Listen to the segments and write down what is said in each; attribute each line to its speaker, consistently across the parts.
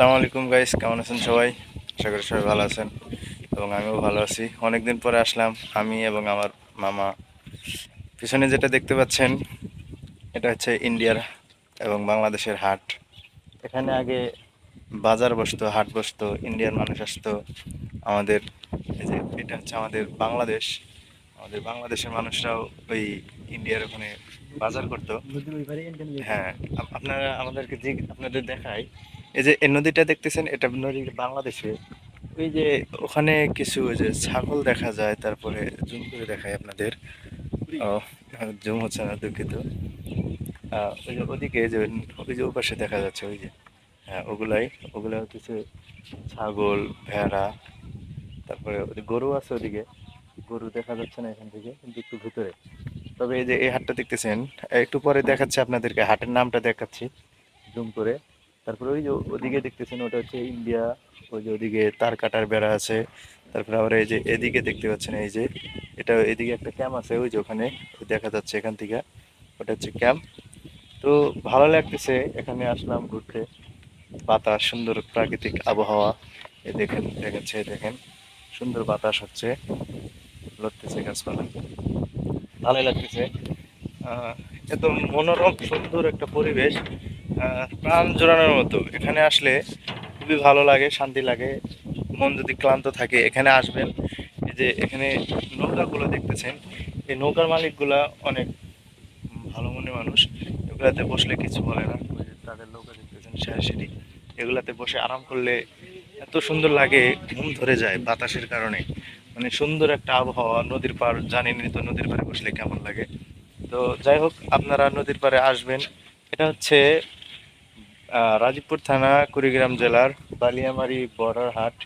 Speaker 1: আসসালামু আলাইকুম গাইস কেমন আছেন সবাই? আশা করি সবাই ভালো আছেন এবং আমিও ভালো আছি। অনেকদিন পরে আসলাম আমি এবং আমার মামা। পিছনে যেটা দেখতে পাচ্ছেন এটা হচ্ছে ইন্ডিয়ার এবং বাংলাদেশের হাট। এখানে আগে বাজার বসতো হাট বসতো ইন্ডিয়ার মানুষ আসতো। আমাদের এই যে এটা হচ্ছে আমাদের বাংলাদেশ। আমাদের বাংলাদেশের মানুষরাও ওই ইন্ডিয়ার ওখানে বাজার করতো। হ্যাঁ আপনারা আমাদেরকে যে আপনাদের দেখায় এই যে এই নদীটা দেখতেছেন, এটা নদী বাংলাদেশে। ওই যে ওখানে কিছু যে ছাগল দেখা যায়, তারপরে জুম করে দেখায় আপনাদের। জুম হচ্ছে না দুঃখিত। ওই যে ওদিকে যে ওই যে ওপাশে দেখা যাচ্ছে ওই যে হ্যাঁ ওগুলাই, ওগুলা হচ্ছে ছাগল, ভেড়া, তারপরে গরু আছে ওদিকে। গরু দেখা যাচ্ছে না এখান থেকে, কিন্তু একটু ভিতরে। তবে এই যে এই হাটটা দেখতেছেন, একটু পরে দেখাচ্ছি আপনাদেরকে, হাটের নামটা দেখাচ্ছি, জুম করে। তারপরে ওই যে ওদিকে দেখতেছেন, ওটা হচ্ছে ইন্ডিয়া, ওই যে ওদিকে তার কাটার বেড়া আছে, তারপরে আবার এই যে এদিকে দেখতে পাচ্ছেন, এই যে এটা এদিকে একটা ক্যাম্প আছে, ওই যে ওখানে দেখা যাচ্ছে এখান থেকে, ওটা হচ্ছে ক্যাম্প। তো ভালো লাগতেছে, এখানে আসলাম ঘুরতে। বাতাস, সুন্দর প্রাকৃতিক আবহাওয়া। এ দেখেন, দেখাচ্ছে দেখেন, সুন্দর বাতাস হচ্ছে। লড়তেছে গাছপালা। ভালোই লাগতেছে। এত মনোরম, সুন্দর একটা পরিবেশ। প্রাণ জোড়ানোর মতো। এখানে আসলে খুবই ভালো লাগে, শান্তি লাগে, মন যদি ক্লান্ত থাকে, এখানে আসবেন। এই যে এখানে নৌকাগুলো দেখতেছেন, এই নৌকার মালিকগুলা অনেক ভালো মনে মানুষ। এগুলাতে বসলে কিছু বলে না। তাদের নৌকা দেখতেছেন, সারি এগুলাতে বসে আরাম করলে এত সুন্দর লাগে ঘুম ধরে যায় বাতাসের কারণে। মানে সুন্দর একটা আবহাওয়া, নদীর পার জানেনই তো নদীর পাড়ে বসলে কেমন লাগে। তো যাই হোক, আপনারা নদীর পাড়ে আসবেন। এটা হচ্ছে রাজীবপুর থানা, কুড়িগ্রাম জেলার বালিয়ামারি বর্ডার হাট,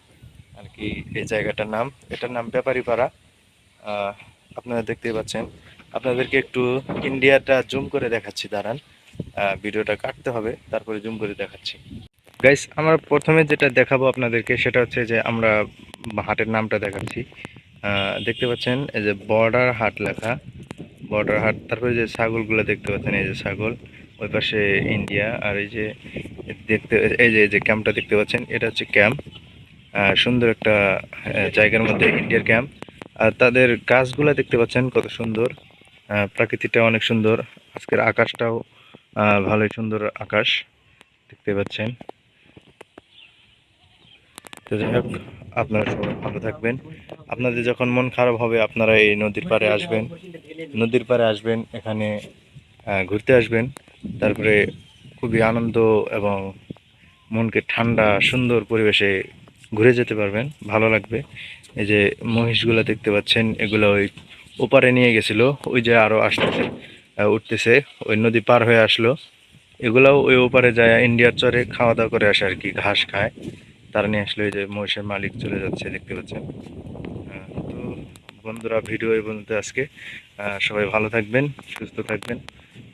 Speaker 1: আর কি এই জায়গাটার নাম। এটার নাম ব্যাপারীপাড়া। আপনারা দেখতেই পাচ্ছেন। আপনাদেরকে একটু ইন্ডিয়াটা জুম করে দেখাচ্ছি, দাঁড়ান। ভিডিওটা কাটতে হবে, তারপরে জুম করে দেখাচ্ছি। গাইস আমরা প্রথমে যেটা দেখাবো আপনাদেরকে, সেটা হচ্ছে যে আমরা হাটের নামটা দেখাচ্ছি। দেখতে পাচ্ছেন, এই যে বর্ডার হাট লেখা। বর্ডার হাট, তারপরে যে ছাগলগুলো দেখতে পাচ্ছেন, এই যে ছাগল। ওই পাশে ইন্ডিয়া আর এই যে দেখতে, এই যে এই যে ক্যাম্পটা দেখতে পাচ্ছেন, এটা হচ্ছে ক্যাম্প সুন্দর একটা জায়গার মধ্যে ইন্ডিয়ার ক্যাম্প আর তাদের গাছগুলা দেখতে পাচ্ছেন কত সুন্দর। প্রাকৃতিকটা অনেক সুন্দর। আজকের আকাশটাও ভালোই সুন্দর আকাশ দেখতে পাচ্ছেন। তো যাই হোক, আপনারা সবাই ভালো থাকবেন। আপনাদের যখন মন খারাপ হবে, আপনারা এই নদীর পাড়ে আসবেন। নদীর পাড়ে আসবেন, এখানে ঘুরতে আসবেন। তারপরে খুবই আনন্দ এবং মনকে ঠান্ডা, সুন্দর পরিবেশে ঘুরে যেতে পারবেন। ভালো লাগবে। এই যে মহিষগুলো দেখতে পাচ্ছেন, এগুলো ওই ওপারে নিয়ে গেছিল, ওই যে আরও আসতেছে উঠতেছে, ওই নদী পার হয়ে আসলো। এগুলাও ওই ওপারে যায়, ইন্ডিয়ার চরে খাওয়া দাওয়া করে আসে আর কি, ঘাস খায়। তারা নিয়ে আসলে ওই যে মহিষের মালিক চলে যাচ্ছে, দেখতে পাচ্ছেন। তো বন্ধুরা, ভিডিও এই পর্যন্ত আজকে। সবাই ভালো থাকবেন, সুস্থ থাকবেন।